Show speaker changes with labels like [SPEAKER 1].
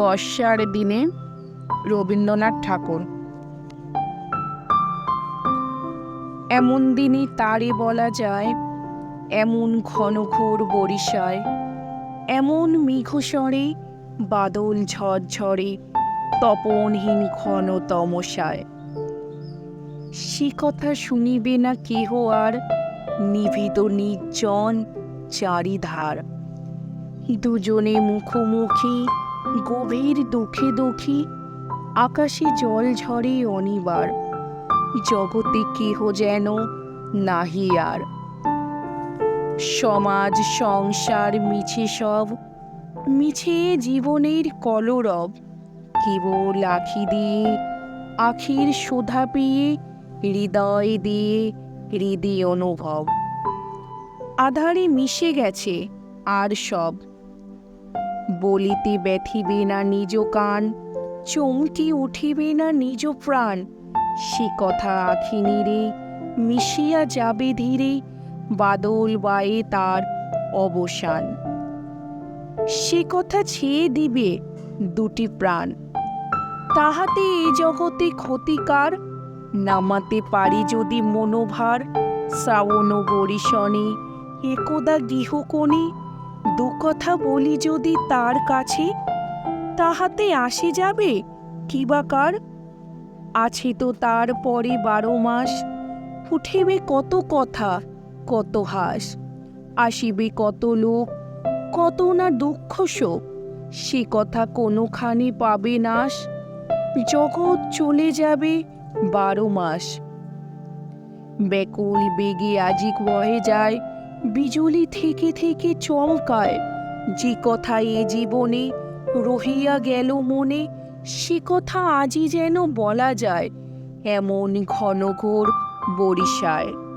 [SPEAKER 1] বর্ষার দিনে রবীন্দ্রনাথ ঠাকুর। এমন দিনই তারে বলা যায়, এমন ঘনঘোর বরিশায়, এমন মেঘস্বরে বাদল ঝরঝরে তপনহীন ঘন তমসায়। সে কথা শুনিবে না কেহ আর, নিভিত নির্জন চারিধার। দুজনে মুখোমুখি গভীর দুঃখে দুঃখী, আকাশে জল ঝরে অনিবার, জগতে কেহ যেন নাহি আর। সমাজ, সংসার মিছে সব, মিছে জীবনের কলরব, কেবল আখি দিয়ে, আখির শোধা পেয়ে, হৃদয় দিয়ে হৃদয় অনুভব। আধারে মিশে গেছে আর সব। বলিতে ব্যথিবে না নিজ কান চমকি উঠিবে না নিজ প্রাণ। সে কথা আখি নিরে মিশিয়া যাবে ধীরে, বাদল বায়ে তার অবসান। সে কথা ছেয়ে দিবে দুটি প্রাণ। তাহাতে এ জগতে ক্ষতিকার নামাতে পারি যদি মনোভার, শ্রাবণ বরিশনে, একদা গৃহকোণে দু কথা বলি যদি তার কাছে, তাহাতে আসে যাবে কিবাকার আছে তো তার পরে বারো মাস, উঠিবে কত কথা, কত হাস, আসিবে কত লোক, কত না দুঃখ শোক, সে কথা কোনোখানে পাবে নাশ, জগৎ চলে যাবে বারো মাস। ব্যাকুল বেগে আজিক বয়ে যায় বিজলি থেকে থেকে চমকায়। যে কথা এ জীবনে রহিয়া গেল মনে, সে কথা আজই যেন বলা যায়, এমন ঘনঘোর বরিশায়।